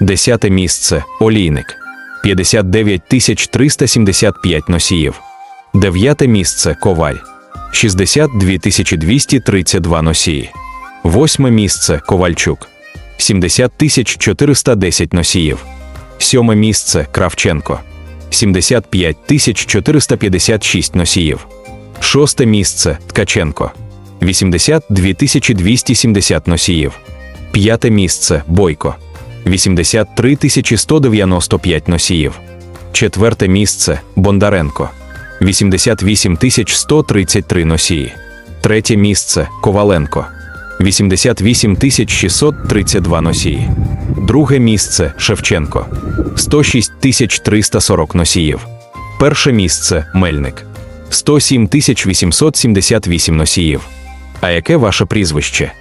Десяте місце. Олійник. 59 375 носіїв. Дев'яте місце. Коваль. 62 232 носії. Восьме місце. Ковальчук. 70 410 носіїв. Сьоме місце. Кравченко. 75 456 носіїв. Шосте місце. Ткаченко. 82 270 носіїв. П'яте місце. Бойко 83 195 носіїв. Четверте місце Бондаренко 88 133 носії. Третє місце Коваленко 88 632 носії. Друге місце Шевченко 106 340 носіїв. Перше місце Мельник 107 878 носіїв. А яке ваше прізвище?